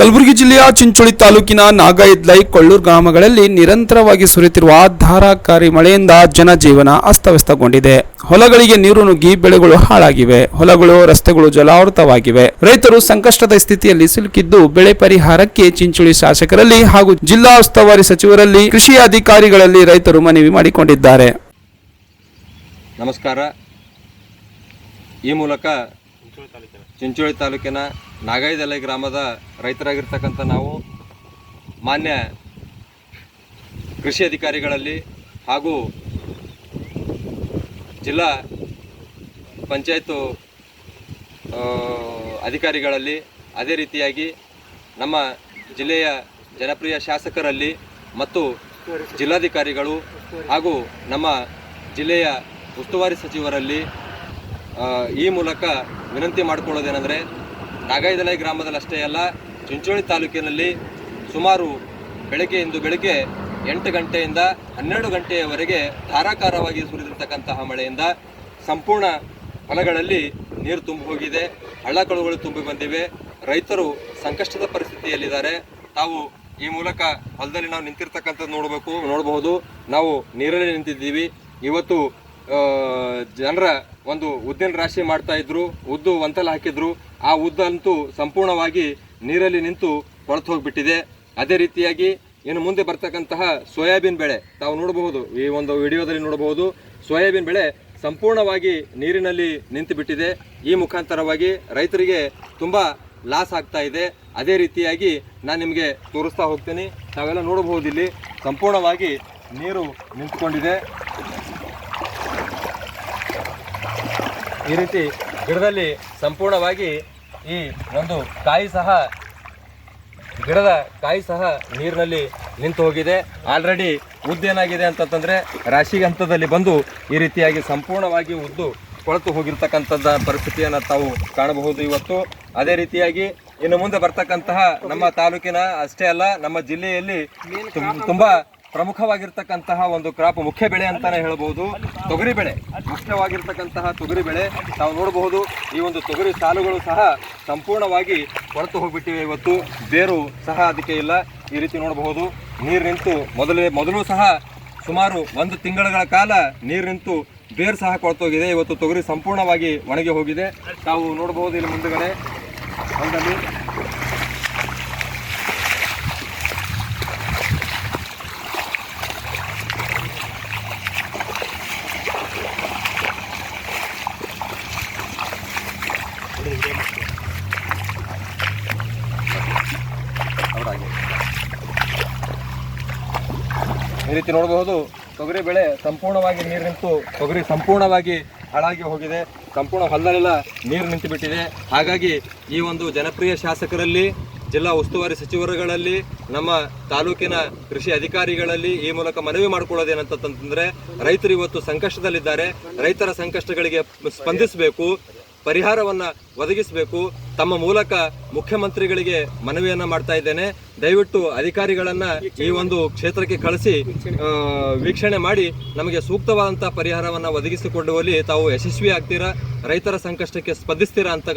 ಕಲಬುರಗಿ ಜಿಲ್ಲೆಯ ಚಿಂಚೋಳಿ ತಾಲೂಕಿನ ನಾಗೈದ್ಲೈ ಕೊಳ್ಳೂರು ಗ್ರಾಮಗಳಲ್ಲಿ ನಿರಂತರವಾಗಿ ಸುರಿಯುತ್ತಿರುವ ಧಾರಾಕಾರಿ ಮಳೆಯಿಂದ ಜನಜೀವನ ಅಸ್ತವ್ಯಸ್ತಗೊಂಡಿದೆ. ಹೊಲಗಳಿಗೆ ನೀರು ನುಗ್ಗಿ ಬೆಳೆಗಳು ಹಾಳಾಗಿವೆ. ಹೊಲಗಳು, ರಸ್ತೆಗಳು ಜಲಾವೃತವಾಗಿವೆ. ರೈತರು ಸಂಕಷ್ಟದ ಸ್ಥಿತಿಯಲ್ಲಿ ಸಿಲುಕಿದ್ದು ಬೆಳೆ ಪರಿಹಾರಕ್ಕೆ ಚಿಂಚೋಳಿ ಶಾಸಕರಲ್ಲಿ ಹಾಗೂ ಜಿಲ್ಲಾ ಉಸ್ತುವಾರಿ ಸಚಿವರಲ್ಲಿ ಕೃಷಿ ಅಧಿಕಾರಿಗಳಲ್ಲಿ ರೈತರು ಮನವಿ ಮಾಡಿಕೊಂಡಿದ್ದಾರೆ. ನಮಸ್ಕಾರ. ಈ ಮೂಲಕ ಚಿಂಚೋಳಿ ತಾಲೂಕಿನ ನಾಗೈದಲೆ ಗ್ರಾಮದ ರೈತರಾಗಿರ್ತಕ್ಕಂಥ ನಾವು ಮಾನ್ಯ ಕೃಷಿ ಅಧಿಕಾರಿಗಳಲ್ಲಿ ಹಾಗೂ ಜಿಲ್ಲಾ ಪಂಚಾಯತ್ ಅಧಿಕಾರಿಗಳಲ್ಲಿ ಅದೇ ರೀತಿಯಾಗಿ ನಮ್ಮ ಜಿಲ್ಲೆಯ ಜನಪ್ರಿಯ ಶಾಸಕರಲ್ಲಿ ಮತ್ತು ಜಿಲ್ಲಾಧಿಕಾರಿಗಳು ಹಾಗೂ ನಮ್ಮ ಜಿಲ್ಲೆಯ ಉಸ್ತುವಾರಿ ಸಚಿವರಲ್ಲಿ ಈ ಮೂಲಕ ವಿನಂತಿ ಮಾಡಿಕೊಳ್ಳೋದೇನೆಂದರೆ ನಾಗಾಯದಲೈ ಗ್ರಾಮದಲ್ಲಷ್ಟೇ ಅಲ್ಲ, ಚಿಂಚೋಳಿ ತಾಲೂಕಿನಲ್ಲಿ ಸುಮಾರು ಬೆಳಗ್ಗೆ ಇಂದು ಬೆಳಗ್ಗೆ ಎಂಟು ಗಂಟೆಯಿಂದ ಹನ್ನೆರಡು ಗಂಟೆಯವರೆಗೆ ಧಾರಾಕಾರವಾಗಿ ಸುರಿದಿರ್ತಕ್ಕಂತಹ ಮಳೆಯಿಂದ ಸಂಪೂರ್ಣ ಹೊಲಗಳಲ್ಲಿ ನೀರು ತುಂಬಿ ಹೋಗಿದೆ ಹಳ್ಳಕಳುಗಳು ತುಂಬಿ ಬಂದಿವೆ, ರೈತರು ಸಂಕಷ್ಟದ ಪರಿಸ್ಥಿತಿಯಲ್ಲಿದ್ದಾರೆ. ತಾವು ಈ ಮೂಲಕ ಹೊಲದಲ್ಲಿ ನಾವು ನಿಂತಿರ್ತಕ್ಕಂಥದ್ದು ನೋಡಬೇಕು, ನೋಡಬಹುದು. ನಾವು ನೀರಲ್ಲಿ ನಿಂತಿದ್ದೀವಿ. ಇವತ್ತು ಜನರ ಒಂದು ಉದ್ದಿನ ರಾಶಿ ಮಾಡ್ತಾ ಇದ್ರು, ಉದ್ದು ಒಂತಲ ಹಾಕಿದ್ರು, ಆ ಉದ್ದಂತೂ ಸಂಪೂರ್ಣವಾಗಿ ನೀರಲ್ಲಿ ನಿಂತು ಕೊಳತು ಹೋಗ್ಬಿಟ್ಟಿದೆ. ಅದೇ ರೀತಿಯಾಗಿ ಇನ್ನು ಮುಂದೆ ಬರ್ತಕ್ಕಂತಹ ಸೋಯಾಬೀನ್ ಬೆಳೆ ತಾವು ನೋಡಬಹುದು, ಈ ಒಂದು ವಿಡಿಯೋದಲ್ಲಿ ನೋಡಬಹುದು. ಸೋಯಾಬೀನ್ ಬೆಳೆ ಸಂಪೂರ್ಣವಾಗಿ ನೀರಿನಲ್ಲಿ ನಿಂತು ಬಿಟ್ಟಿದೆ ಈ ಮುಖಾಂತರವಾಗಿ ರೈತರಿಗೆ ತುಂಬ ಲಾಸ್ ಆಗ್ತಾ ಇದೆ. ಅದೇ ರೀತಿಯಾಗಿ ನಾನು ನಿಮಗೆ ತೋರಿಸ್ತಾ ಹೋಗ್ತೀನಿ. ತಾವೆಲ್ಲ ನೋಡಬಹುದು ಇಲ್ಲಿ. ಸಂಪೂರ್ಣವಾಗಿ ನೀರು ನಿಂತ್ಕೊಂಡಿದೆ. ಈ ರೀತಿ ಗಿಡದಲ್ಲಿ ಸಂಪೂರ್ಣವಾಗಿ ಈ ಒಂದು ಕಾಯಿ ಸಹ ಗಿಡದ ಕಾಯಿ ಸಹ ನೀರಿನಲ್ಲಿ ನಿಂತು ಹೋಗಿದೆ. ಆಲ್ರೆಡಿ ಉದ್ದು ಏನಾಗಿದೆ ಅಂತಂತಂದರೆ ರಾಶಿ ಹಂತದಲ್ಲಿ ಬಂದು ಈ ರೀತಿಯಾಗಿ ಸಂಪೂರ್ಣವಾಗಿ ಉದ್ದು ಕೊಳತು ಹೋಗಿರ್ತಕ್ಕಂಥದ್ದ ಪರಿಸ್ಥಿತಿಯನ್ನು ತಾವು ಕಾಣಬಹುದು ಇವತ್ತು. ಅದೇ ರೀತಿಯಾಗಿ ಇನ್ನು ಮುಂದೆ ಬರ್ತಕ್ಕಂತಹ ನಮ್ಮ ತಾಲೂಕಿನ ಅಷ್ಟೇ ಅಲ್ಲ ನಮ್ಮ ಜಿಲ್ಲೆಯಲ್ಲಿ ತುಂಬಾ ಪ್ರಮುಖವಾಗಿರ್ತಕ್ಕಂತಹ ಒಂದು ಕ್ರಾಪ್ ಮುಖ್ಯ ಬೆಳೆ ಅಂತಾನೆ ಹೇಳಬಹುದು ತೊಗರಿ ಬೆಳೆ, ಮುಖ್ಯವಾಗಿರ್ತಕ್ಕಂತಹ ತೊಗರಿ ಬೆಳೆ. ನಾವು ನೋಡಬಹುದು, ಈ ಒಂದು ತೊಗರಿ ಸಾಲುಗಳು ಸಹ ಸಂಪೂರ್ಣವಾಗಿ ಹೊರತು ಹೋಗ್ಬಿಟ್ಟಿವೆ ಇವತ್ತು. ಬೇರು ಸಹ ಅದಕ್ಕೆ ಇಲ್ಲ. ಈ ರೀತಿ ನೋಡಬಹುದು, ನೀರು ನಿಂತು ಮೊದಲೇ, ಮೊದಲು ಸಹ ಸುಮಾರು ಒಂದು ತಿಂಗಳುಗಳ ಕಾಲ ನೀರು ನಿಂತು ಬೇರು ಸಹ ಕೊಳ್ತೋಗಿದೆ. ಇವತ್ತು ತೊಗರಿ ಸಂಪೂರ್ಣವಾಗಿ ಒಣಗಿ ಹೋಗಿದೆ. ತಾವು ನೋಡಬಹುದು ಇಲ್ಲಿ ಮುಂದುಗಡೆ. ಹೊಲದಲ್ಲಿ ಈ ರೀತಿ ನೋಡಬಹುದು, ತೊಗರಿ ಬೆಳೆ ಸಂಪೂರ್ಣವಾಗಿ ನೀರು ನಿಂತು, ತೊಗರಿ ಸಂಪೂರ್ಣವಾಗಿ ಹಾಳಾಗಿ ಹೋಗಿದೆ. ಸಂಪೂರ್ಣ ಹೊಲದಲ್ಲೆಲ್ಲ ನೀರು ನಿಂತು ಬಿಟ್ಟಿದೆ ಹಾಗಾಗಿ ಈ ಒಂದು ಜನಪ್ರಿಯ ಶಾಸಕರಲ್ಲಿ, ಜಿಲ್ಲಾ ಉಸ್ತುವಾರಿ ಸಚಿವರುಗಳಲ್ಲಿ, ನಮ್ಮ ತಾಲೂಕಿನ ಕೃಷಿ ಅಧಿಕಾರಿಗಳಲ್ಲಿ ಈ ಮೂಲಕ ಮನವಿ ಮಾಡಿಕೊಳ್ಳೋದೇನಂತಂದ್ರೆ ರೈತರು ಇವತ್ತು ಸಂಕಷ್ಟದಲ್ಲಿದ್ದಾರೆ. ರೈತರ ಸಂಕಷ್ಟಗಳಿಗೆ ಸ್ಪಂದಿಸಬೇಕು. ಪರಿಹಾರವನ್ನ ಒದಗಿಸಬೇಕು. ತಮ್ಮ ಮೂಲಕ ಮುಖ್ಯಮಂತ್ರಿಗಳಿಗೆ ಮನವಿಯನ್ನ ಮಾಡ್ತಾ ಇದ್ದೇನೆ. ದಯವಿಟ್ಟು ಅಧಿಕಾರಿಗಳನ್ನ ಈ ಒಂದು ಕ್ಷೇತ್ರಕ್ಕೆ ಕಳಿಸಿ ವೀಕ್ಷಣೆ ಮಾಡಿ, ನಮಗೆ ಸೂಕ್ತವಾದಂತಹ ಪರಿಹಾರವನ್ನ ಒದಗಿಸಿಕೊಡುವಲ್ಲಿ ತಾವು ಯಶಸ್ವಿ ಆಗ್ತೀರಾ, ರೈತರ ಸಂಕಷ್ಟಕ್ಕೆ ಸ್ಪಂದಿಸ್ತೀರಾ ಅಂತ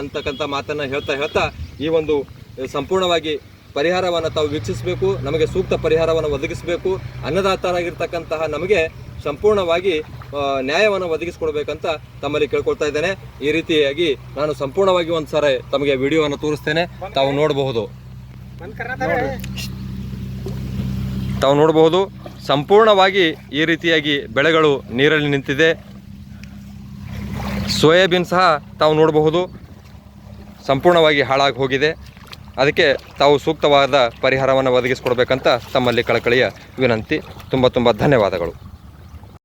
ಅಂತಕ್ಕಂಥ ಮಾತನ್ನ ಹೇಳ್ತಾ ಹೇಳ್ತಾ ಈ ಒಂದು ಸಂಪೂರ್ಣವಾಗಿ ಪರಿಹಾರವನ್ನು ತಾವು ವೀಕ್ಷಿಸಬೇಕು. ನಮಗೆ ಸೂಕ್ತ ಪರಿಹಾರವನ್ನು ಒದಗಿಸಬೇಕು. ಅನ್ನದಾತರಾಗಿರ್ತಕ್ಕಂತಹ ನಮಗೆ ಸಂಪೂರ್ಣವಾಗಿ ನ್ಯಾಯವನ್ನು ಒದಗಿಸ್ಕೊಡ್ಬೇಕಂತ ತಮ್ಮಲ್ಲಿ ಕೇಳ್ಕೊಳ್ತಾ ಇದ್ದೇನೆ. ಈ ರೀತಿಯಾಗಿ ನಾನು ಸಂಪೂರ್ಣವಾಗಿ ಒಂದು ಸಾರಿ ತಮಗೆ ವಿಡಿಯೋವನ್ನು ತೋರಿಸ್ತೇನೆ. ತಾವು ನೋಡಬಹುದು. ತಾವು ನೋಡಬಹುದು, ಸಂಪೂರ್ಣವಾಗಿ ಈ ರೀತಿಯಾಗಿ ಬೆಳೆಗಳು ನೀರಲ್ಲಿ ನಿಂತಿದೆ. ಸೋಯಾಬೀನ್ ಸಹ ತಾವು ನೋಡಬಹುದು. ಸಂಪೂರ್ಣವಾಗಿ ಹಾಳಾಗಿ ಹೋಗಿದೆ. ಅದಕ್ಕೆ ತಾವು ಸೂಕ್ತವಾದ ಪರಿಹಾರವನ್ನು ಒದಗಿಸಿಕೊಡ್ಬೇಕಂತ ತಮ್ಮಲ್ಲಿ ಕಳಕಳಿಯ ವಿನಂತಿ. ತುಂಬ ತುಂಬ ಧನ್ಯವಾದಗಳು.